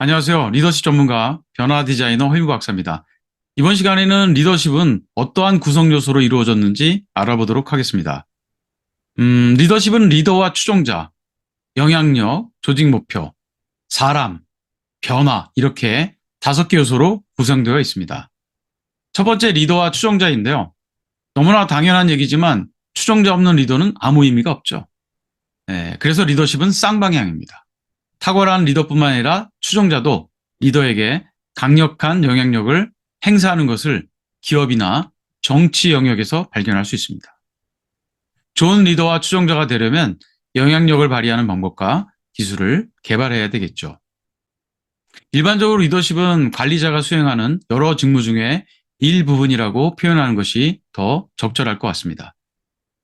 안녕하세요. 리더십 전문가 변화 디자이너 허유구 박사입니다. 이번 시간에는 리더십은 어떠한 구성 요소로 이루어졌는지 알아보도록 하겠습니다. 음, 리더십은 리더와 추종자, 영향력, 조직 목표, 사람, 변화 이렇게 다섯 개 요소로 구성되어 있습니다. 첫 번째 리더와 추종자인데요. 너무나 당연한 얘기지만 추종자 없는 리더는 아무 의미가 없죠. 네, 그래서 리더십은 쌍방향입니다. 탁월한 리더뿐만 아니라 추종자도 리더에게 강력한 영향력을 행사하는 것을 기업이나 정치 영역에서 발견할 수 있습니다. 좋은 리더와 추종자가 되려면 영향력을 발휘하는 방법과 기술을 개발해야 되겠죠. 일반적으로 리더십은 관리자가 수행하는 여러 직무 중에 일부분이라고 표현하는 것이 더 적절할 것 같습니다.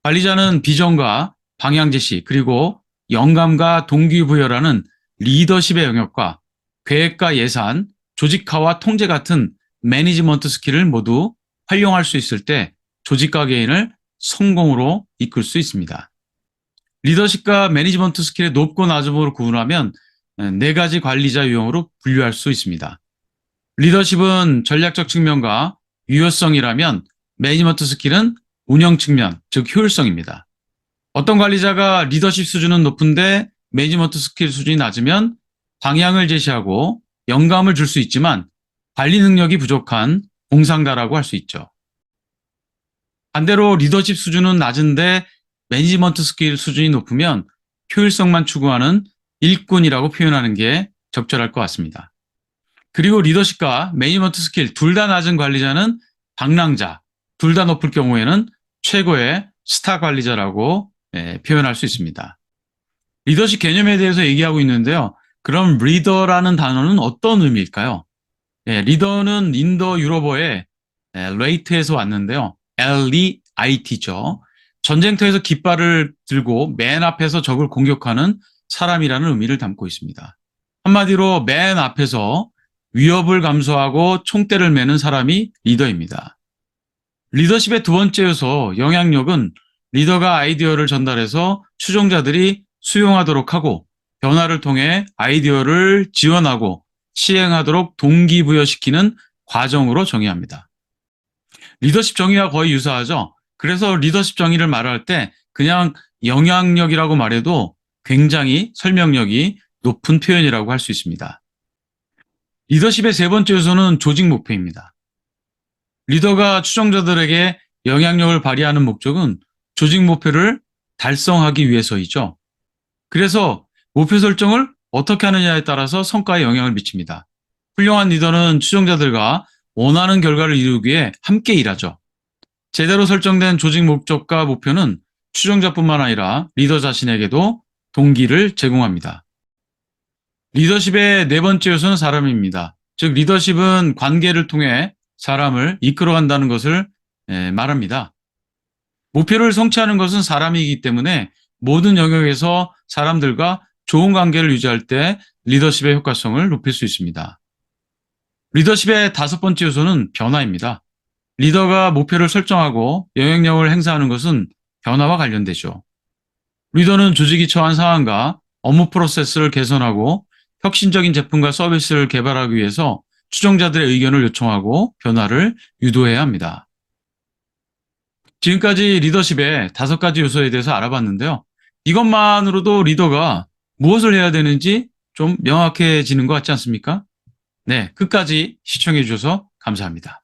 관리자는 비전과 방향 제시 그리고 영감과 동기부여라는 리더십의 영역과 계획과 예산, 조직화와 통제 같은 매니지먼트 스킬을 모두 활용할 수 있을 때 조직과 개인을 성공으로 이끌 수 있습니다. 리더십과 매니지먼트 스킬의 높고 낮음으로 구분하면 네 가지 관리자 유형으로 분류할 수 있습니다. 리더십은 전략적 측면과 유효성이라면 매니지먼트 스킬은 운영 측면, 즉 효율성입니다. 어떤 관리자가 리더십 수준은 높은데 매니지먼트 스킬 수준이 낮으면 방향을 제시하고 영감을 줄 수 있지만 관리 능력이 부족한 공상가라고 할 수 있죠. 반대로 리더십 수준은 낮은데 매니지먼트 스킬 수준이 높으면 효율성만 추구하는 일꾼이라고 표현하는 게 적절할 것 같습니다. 그리고 리더십과 매니지먼트 스킬 둘 다 낮은 관리자는 방랑자, 둘 다 높을 경우에는 최고의 스타 관리자라고 예, 표현할 수 있습니다. 리더십 개념에 대해서 얘기하고 있는데요. 그럼 리더라는 단어는 어떤 의미일까요? 예, 리더는 인도 유럽어의 예, 레이트에서 왔는데요. L-E-I-T죠. 전쟁터에서 깃발을 들고 맨 앞에서 적을 공격하는 사람이라는 의미를 담고 있습니다. 한마디로 맨 앞에서 위협을 감수하고 총대를 매는 사람이 리더입니다. 리더십의 두 번째 요소, 영향력은 리더가 아이디어를 전달해서 추종자들이 수용하도록 하고 변화를 통해 아이디어를 지원하고 시행하도록 동기부여시키는 과정으로 정의합니다. 리더십 정의와 거의 유사하죠. 그래서 리더십 정의를 말할 때 그냥 영향력이라고 말해도 굉장히 설명력이 높은 표현이라고 할 수 있습니다. 리더십의 세 번째 요소는 조직 목표입니다. 리더가 추종자들에게 영향력을 발휘하는 목적은 조직 목표를 달성하기 위해서이죠. 그래서 목표 설정을 어떻게 하느냐에 따라서 성과에 영향을 미칩니다. 훌륭한 리더는 추종자들과 원하는 결과를 이루기 위해 함께 일하죠. 제대로 설정된 조직 목적과 목표는 추종자뿐만 아니라 리더 자신에게도 동기를 제공합니다. 리더십의 네 번째 요소는 사람입니다. 즉 리더십은 관계를 통해 사람을 이끌어간다는 것을 말합니다. 목표를 성취하는 것은 사람이기 때문에 모든 영역에서 사람들과 좋은 관계를 유지할 때 리더십의 효과성을 높일 수 있습니다. 리더십의 다섯 번째 요소는 변화입니다. 리더가 목표를 설정하고 영향력을 행사하는 것은 변화와 관련되죠. 리더는 조직이 처한 상황과 업무 프로세스를 개선하고 혁신적인 제품과 서비스를 개발하기 위해서 추종자들의 의견을 요청하고 변화를 유도해야 합니다. 지금까지 리더십의 다섯 가지 요소에 대해서 알아봤는데요. 이것만으로도 리더가 무엇을 해야 되는지 좀 명확해지는 것 같지 않습니까? 네, 끝까지 시청해 주셔서 감사합니다.